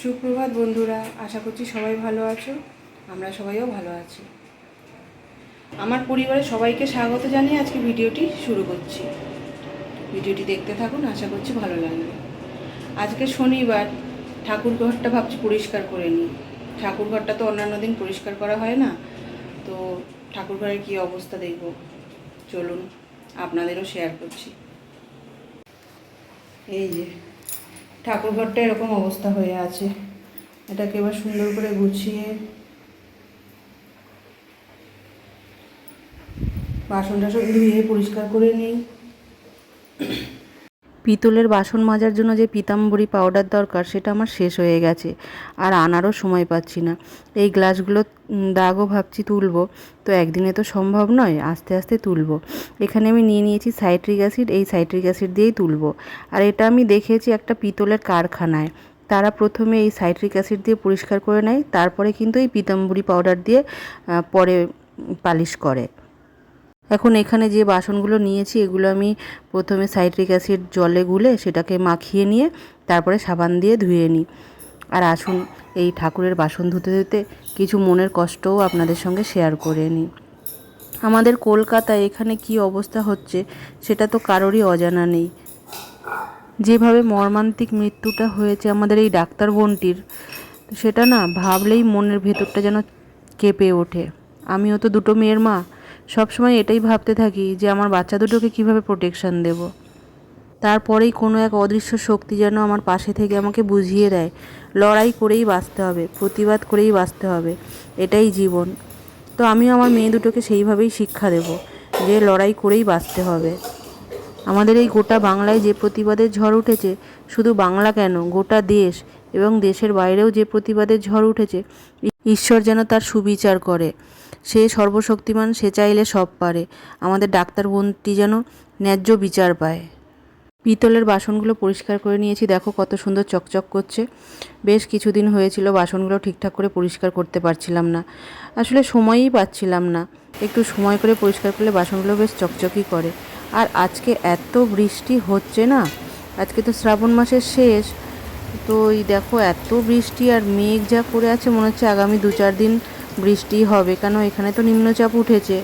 সুপ্রভাত বন্ধুরা, আশা করছি সবাই ভালো আছো। আমরা সবাইও ভালো আছি। আমার পরিবারের সবাইকে স্বাগত জানিয়ে আজকে ভিডিওটি শুরু করছি। ভিডিওটি দেখতে থাকুন, আশা করছি ভালো লাগবে। আজকে শনিবার, ঠাকুর ঘরটা ভাবছি পরিষ্কার করে নিই। ঠাকুর ঘরটা তো অন্যান্য দিন পরিষ্কার করা হয় না, তো ঠাকুর ঘরের কী অবস্থা দেখব? চলুন, আপনাদেরও শেয়ার করছি। এই যে ঠাকুর ঘরটা এরকম অবস্থা হয়ে আছে। এটাকে এবার সুন্দর করে গুছিয়ে বাসন টাসন ধুয়ে পরিষ্কার করে নিই। পিতলের বাসন মাজার জন্য যে পিতাম্বরী পাউডার দরকার, সেটা আমার শেষ হয়ে গেছে। আর আনারও সময় পাচ্ছি না। এই গ্লাসগুলো দাগও ভাবছি তুলবো। তো একদিনে তো সম্ভব নয়, আস্তে আস্তে তুলবো। এখানে আমি নিয়ে নিয়েছি সাইট্রিক অ্যাসিড, এই সাইট্রিক অ্যাসিড দিয়েই তুলবো। আর এটা আমি দেখেছি একটা পিতলের কারখানায়। তারা প্রথমে এই সাইট্রিক অ্যাসিড দিয়ে পরিষ্কার করে নেয়, তারপরে কিন্তু এই পিতাম্বরী পাউডার দিয়ে পরে পালিশ করে। এখন এখানে যে বাসনগুলো নিয়েছি, এগুলো আমি প্রথমে সাইট্রিক অ্যাসিড জলে গুলে সেটাকে মাখিয়ে নিয়ে তারপরে সাবান দিয়ে ধুয়ে নিই। আর আসুন, এই ঠাকুরের বাসন ধুতে ধুতে কিছু মনের কষ্টও আপনাদের সঙ্গে শেয়ার করে নিই। আমাদের কলকাতায় এখানে কি অবস্থা হচ্ছে, সেটা তো কারোরই অজানা নেই। যেভাবে মর্মান্তিক মৃত্যুটা হয়েছে আমাদের এই ডাক্তার বোনটির সেটা না ভাবলেই মনের ভেতরটা যেন কেঁপে ওঠে। আমিও তো দুটো মেয়ের মা সবসময় এটাই ভাবতে থাকি যে আমার বাচ্চা দুটোকে কীভাবে প্রোটেকশন দেব। তারপরেই কোনো এক অদৃশ্য শক্তি যেন আমার পাশে থেকে আমাকে বুঝিয়ে দেয়, লড়াই করেই বাঁচতে হবে, প্রতিবাদ করেই বাঁচতে হবে, এটাই জীবন। তো আমিও আমার মেয়ে দুটোকে সেইভাবেই শিক্ষা দেব যে লড়াই করেই বাঁচতে হবে। আমাদের এই গোটা বাংলায় যে প্রতিবাদের ঝড় উঠেছে, শুধু বাংলা কেন, গোটা দেশ এবং দেশের বাইরেও যে প্রতিবাদের ঝড় উঠেছে, ঈশ্বর যেন তার সুবিচার করে। সে সর্বশক্তিমান, সে চাইলে সব পারে। আমাদের ডাক্তার বোনটি যেন ন্যায্য বিচার পায়। পিতলের বাসনগুলো পরিষ্কার করে নিয়েছি। দেখো কত সুন্দর চকচক করছে। বেশ কিছুদিন হয়েছিল, বাসনগুলো ঠিকঠাক করে পরিষ্কার করতে পারছিলাম না। আসলে সময়ই পাচ্ছিলাম না। একটু সময় করে পরিষ্কার করলে বাসনগুলো বেশ চকচকই করে। আর আজকে এত বৃষ্টি হচ্ছে না? আজকে তো শ্রাবণ মাসের শেষ। তো এই দেখো, এত বৃষ্টি আর মেঘ যা করে আছে, মনে হচ্ছে আগামী দু চার দিন বৃষ্টি হবে কেন এখানে তো নিম্নচাপ উঠেছে?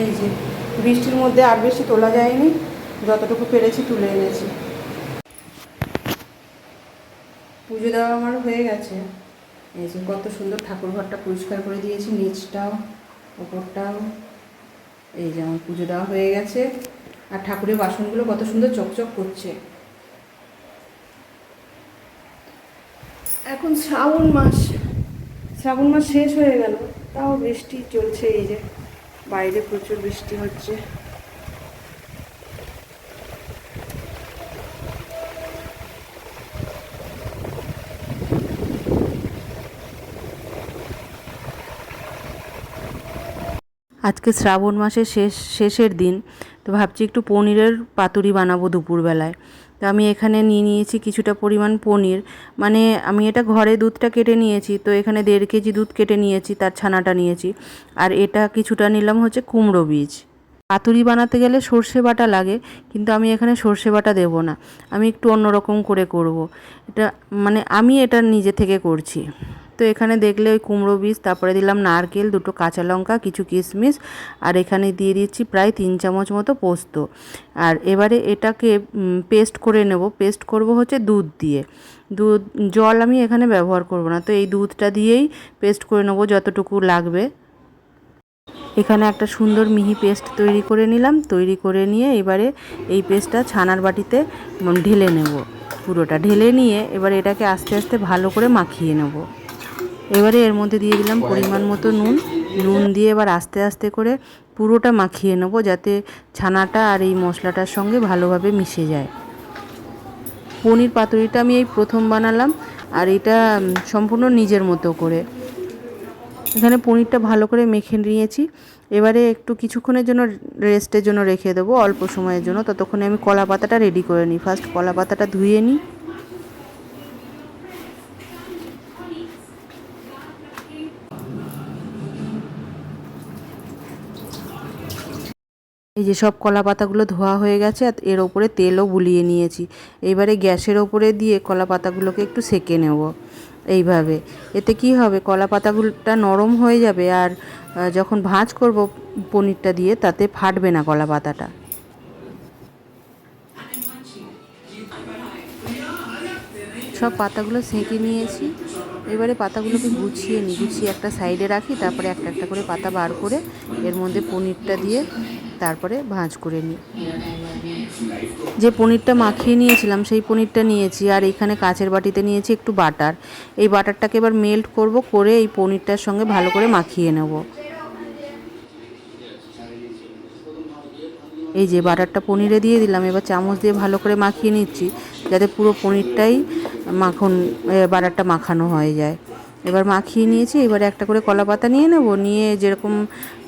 এই যে বৃষ্টির মধ্যে আর বেশি তোলা যায়নি। যতটুকু পেরেছি তুলে এনেছি। পুজো দেওয়া আমার হয়ে গেছে। এই যে কত সুন্দর ঠাকুর ঘরটা পরিষ্কার করে দিয়েছি, নিচটাও, ওপরটাও। এই যে আমার পুজো দেওয়া হয়ে গেছে। আর ঠাকুরের বাসনগুলো কত সুন্দর চকচক করছে। এখন শ্রাবণ মাস। শ্রাবণ মাস শেষ হয়ে গেল, তাও বৃষ্টি চলছে এই যে। বাইরে প্রচুর বৃষ্টি হচ্ছে। আজকে শ্রাবণ মাসের শেষ, শেষের দিন, তো ভাবছি একটু পনিরের পাতুরি বানাবো দুপুরবেলায়। তো আমি এখানে নিয়ে নিয়েছি কিছুটা পরিমাণ পনির। মানে আমি এটা ঘরে দুধটা কেটে নিয়েছি, তো এখানে দেড় কেজি দুধ কেটে নিয়েছি, তার ছানাটা নিয়েছি। আর এটা কিছুটা নিলাম হচ্ছে কুমড়ো বীজ। পাতুরি বানাতে গেলে সর্ষে বাটা লাগে, কিন্তু আমি এখানে সর্ষে বাটা দেব না। আমি একটু অন্যরকম করে করব। এটা মানে আমি এটা নিজে থেকে করছি। তো এখানে দেখলে ওই কুমড়ো বীজ, তারপরে দিলাম নারকেল, দুটো কাঁচা লঙ্কা, কিছু কিশমিশ, আর এখানে দিয়ে দিচ্ছি প্রায় তিন চামচ মতো পোস্ত। আর এবারে এটাকে পেস্ট করে নেব। পেস্ট করব হচ্ছে দুধ দিয়ে। দুধ, জল আমি এখানে ব্যবহার করব না, তো এই দুধটা দিয়েই পেস্ট করে নেব যতটুকু লাগবে। এখানে একটা সুন্দর মিহি পেস্ট তৈরি করে নিলাম। তৈরি করে নিয়ে এবারে এই পেস্টটা ছানার বাটিতে ঢেলে নেব। পুরোটা ঢেলে নিয়ে এবার এটাকে আস্তে আস্তে ভালো করে মাখিয়ে নেব। এবারে এর মধ্যে দিয়ে দিলাম পরিমাণ মতো নুন। নুন দিয়ে এবার আস্তে আস্তে করে পুরোটা মাখিয়ে নেব যাতে ছানাটা আর এই মশলাটার সঙ্গে ভালোভাবে মিশে যায়। পনির পাতুরিটা আমি এই প্রথম বানালাম আর এটা সম্পূর্ণ নিজের মতো করে। এখানে পনিরটা ভালো করে মেখে নিয়েছি। এবারে একটু কিছুক্ষণের জন্য রেস্টের জন্য রেখে দেবো, অল্প সময়ের জন্য। ততক্ষণে আমি কলা পাতাটা রেডি করে নিই। ফার্স্ট কলা পাতাটা ধুয়ে নিই। এই যে সব কলা পাতাগুলো ধোয়া হয়ে গেছে আর এর ওপরে তেলও বুলিয়ে নিয়েছি। এইবারে গ্যাসের ওপরে দিয়ে কলা পাতাগুলোকে একটু সেকে নেব এইভাবে। এতে কি হবে? কলা পাতাগুলোটা নরম হয়ে যাবে আর যখন ভাঁজ করব পনিরটা দিয়ে তাতে ফাটবে না কলা পাতাটা সব পাতাগুলো সেঁকে নিয়েছি। এবারে পাতাগুলোকে গুছিয়ে নিই গুছিয়ে একটা সাইডে রাখি, তারপরে একটা একটা করে পাতা বার করে এর মধ্যে পনিরটা দিয়ে তারপরে ভাঁজ করে নিই। যে পনিরটা মাখিয়ে নিয়েছিলাম, সেই পনিরটা নিয়েছি। আর এখানে কাঁচের বাটিতে নিয়েছি একটু বাটার। এই বাটারটাকে এবার মেল্ট করব, করে এই পনিরটার সঙ্গে ভালো করে মাখিয়ে নেব। এই যে বাটারটা পনিরে দিয়ে দিলাম, এবার চামচ দিয়ে ভালো করে মাখিয়ে নিচ্ছি, যাতে পুরো পনিরটাই মাখন বাটারটা মাখানো হয়ে যায়। এবার মাখিয়ে নিয়েছি, এবারে একটা করে কলা পাতা নিয়ে নেব, নিয়ে যেরকম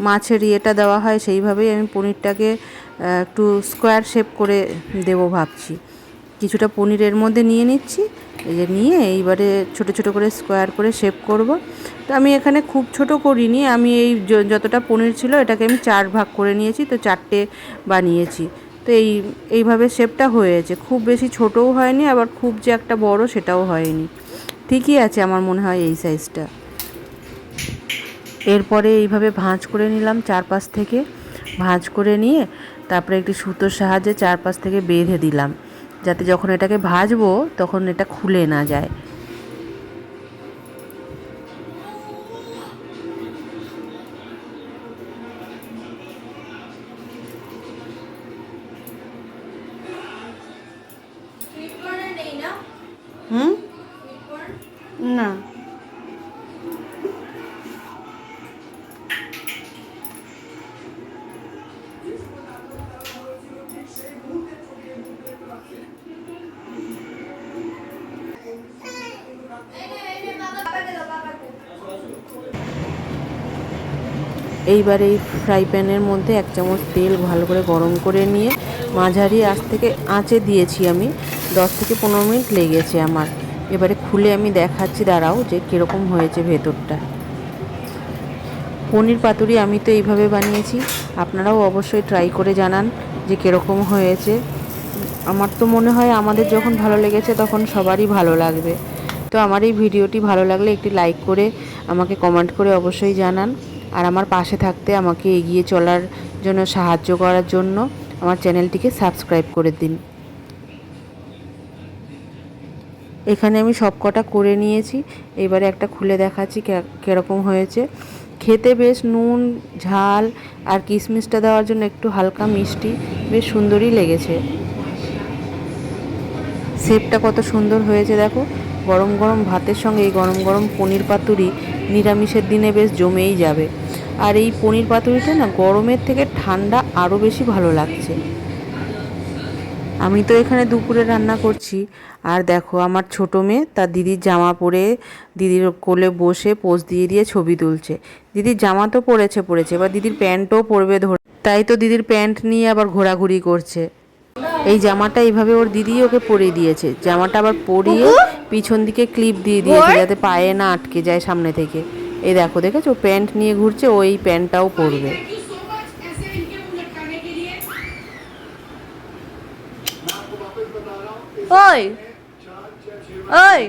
মাছের ইয়েটা দেওয়া হয় সেইভাবেই আমি পনিরটাকে একটু স্কোয়ার শেপ করে দেবো ভাবছি। কিছুটা পনিরের মধ্যে নিয়ে নিচ্ছি, এই যে নিয়ে এইবারে ছোট ছোট করে স্কোয়ার করে শেপ করব। তো আমি এখানে খুব ছোট করিনি, আমি এই যতটা পনির ছিল এটাকে আমি চার ভাগ করে নিয়েছি, তো চারটে বানিয়েছি। তো এই, এইভাবে শেপটা হয়েছে, খুব বেশি ছোটও হয়নি, আবার খুব যে একটা বড় সেটাও হয়নি। ঠিকই আছে আমার মনে হয় এই সাইজটা এরপরে এইভাবে ভাঁজ করে নিলাম চারপাশ থেকে। ভাঁজ করে নিয়ে তারপরে একটি সুতোর সাহায্যে চারপাশ থেকে বেঁধে দিলাম। যাতে যখন এটাকে ভাজবো তখন এটা খুলে না যায়। এইবার এই ফ্রাই প্যানের মধ্যে এক চামচ তেল ভালো করে গরম করে নিয়ে মাঝারি আঁচ থেকে আঁচে দিয়েছি আমি। দশ থেকে পনেরো মিনিট লেগেছে আমার। এবারে খুলে আমি দেখাচ্ছি, দাঁড়াও যে কীরকম হয়েছে ভেতরটা। পনির পাতুরি আমি তো এইভাবে বানিয়েছি। আপনারাও অবশ্যই ট্রাই করে জানান যে কীরকম হয়েছে। আমার তো মনে হয় আমাদের যখন ভালো লেগেছে তখন সবারই ভালো লাগবে। তো আমার এই ভিডিওটি ভালো লাগলে একটি লাইক করে আমাকে কমেন্ট করে অবশ্যই জানান। আর আমার পাশে থাকতে আমাকে এগিয়ে চলার জন্য সাহায্য করার জন্য আমার চ্যানেলটিকে সাবস্ক্রাইব করে দিন। এখানে আমি সব কটা করে নিয়েছি। এবারে একটা খুলে দেখাচ্ছি কীরকম হয়েছে। খেতে বেশ নুন, ঝাল আর কিশমিশটা দেওয়ার জন্য একটু হালকা মিষ্টি। বেশ সুন্দরই লেগেছে। শেপটা কত সুন্দর হয়েছে দেখো। গরম গরম ভাতের সঙ্গে এই গরম গরম পনির পাতুরি নিরামিষের দিনে বেশ জমেই যাবে। আর এই পনির পাতুরিটা না গরমের থেকে ঠান্ডা আরও বেশি ভালো লাগছে। আমি তো এখানে দুপুরে রান্না করছি। আর দেখো আমার ছোটো মেয়ে তার দিদির জামা পরে দিদির কোলে বসে পোজ দিয়ে দিয়ে ছবি তুলছে। দিদির জামা তো পরেছে পরেছে এবার দিদির প্যান্টও পরবে ধরে তাই তো দিদির প্যান্ট নিয়ে আবার ঘোরাঘুরি করছে। এই জামাটা এইভাবে ওর দিদি ওকে পরিয়ে দিয়েছে। জামাটা আবার পরিয়ে পিছন দিকে ক্লিপ দিয়ে দিয়েছে যাতে পায়ে না আটকে যায় সামনে থেকে। এই দেখো দেখেছ? প্যান্ট নিয়ে ঘুরছে ও এই প্যান্টটাও পরবে। ওই ওই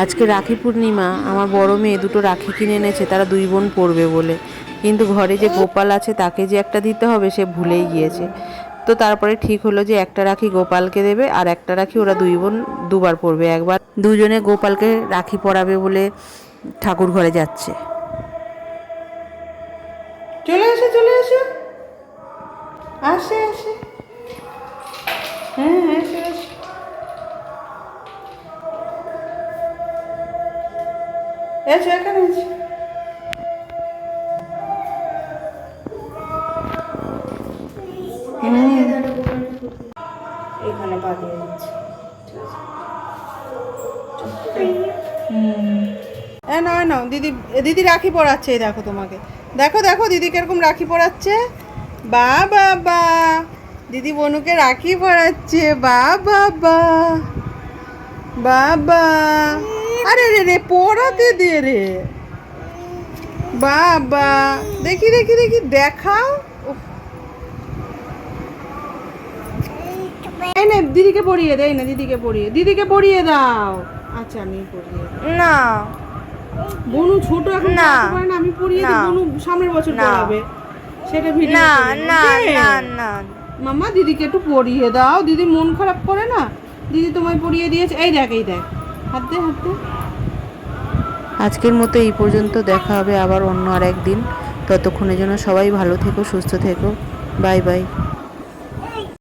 আজকে রাখি পূর্ণিমা, আমার বড় মেয়ে দুটো রাখি কিনে এনেছে, তারা দুই বোন পরবে বলে। কিন্তু ঘরে যে গোপাল আছে, তাকে যে একটা দিতে হবে, সে ভুলেই গিয়েছে। তো তারপরে ঠিক হলো যে একটা রাখি গোপালকে দেবে, আর একটা রাখি ওরা দুই বোন দুবার পরবে একবার দুজনে গোপালকে রাখি পরাবে বলে ঠাকুর ঘরে যাচ্ছে। চলে এসো এখানে এসো। এখানে পা দিয়ে দিচ্ছি। এ নাও দিদি দিদি রাখি পড়াচ্ছে দেখো তোমাকে। দেখো দেখো দিদি কীরকম রাখি পড়াচ্ছে বা। বাবা দিদি বনুকে রাখি পড়াচ্ছে বা। বাবা বাবা। আরে রে রে পড়াতে দে রে। বাবা দেখি দেখি দেখি দেখাও। এই নে দিদিকে পড়িয়ে দে না দিদিকে পড়িয়ে দিদিকে পড়িয়ে দাও। আচ্ছা আমি পড়িয়ে না। বনু ছোট এখন না। না আমি পড়িয়ে দিই বনু সামনের বছর। পড়াবে। সেটা ভিডিও না না না না। মাম্মা দিদিকে একটু পড়িয়ে দাও। দিদি মন খারাপ করে না? দিদি তোমায় পড়িয়ে দিয়েছে। এই দেখ এই দেখ। আজকের মতো এই পর্যন্ত দেখা হবে আবার অন্য আর একদিন ততক্ষণের জন্য সবাই ভালো থেকো, সুস্থ থেকো। Bye bye.